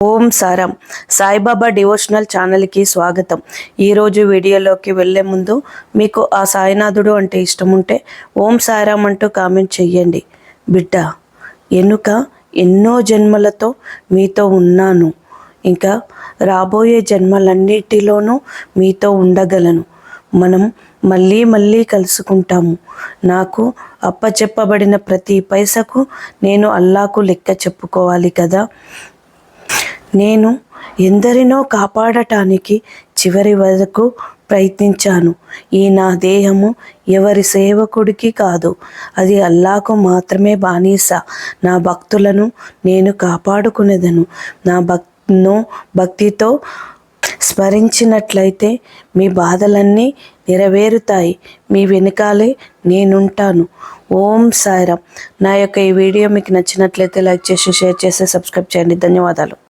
ఓం సారం. సాయిబాబా డివోషనల్ ఛానల్కి స్వాగతం. ఈరోజు వీడియోలోకి వెళ్ళే ముందు మీకు ఆ సాయినాథుడు అంటే ఇష్టం ఉంటే ఓం సాయిరాం అంటూ కామెంట్ చెయ్యండి. బిడ్డ ఎనుక ఎన్నో జన్మలతో మీతో ఉన్నాను. ఇంకా రాబోయే జన్మలన్నిటిలోనూ మీతో ఉండగలను. మనం మళ్ళీ మళ్ళీ కలుసుకుంటాము. నాకు అప్పచెప్పబడిన ప్రతి పైసకు నేను అల్లాకు లెక్క చెప్పుకోవాలి కదా. నేను ఎందరినో కాపాడటానికి చివరి వరకు ప్రయత్నించాను. ఈ నా దేహము ఎవరి సేవకుడికి కాదు. అది అల్లాకు మాత్రమే బానిస. నా భక్తులను నేను కాపాడుకునేదను. నా భక్ను భక్తితో స్మరించినట్లయితే మీ బాధలన్నీ నెరవేరుతాయి. మీ వెనకాలే నేనుంటాను. ఓం సాయిరామ్. నా యొక్క ఈ వీడియో మీకు నచ్చినట్లయితే లైక్ చేసి షేర్ చేసి సబ్స్క్రైబ్ చేయండి. ధన్యవాదాలు.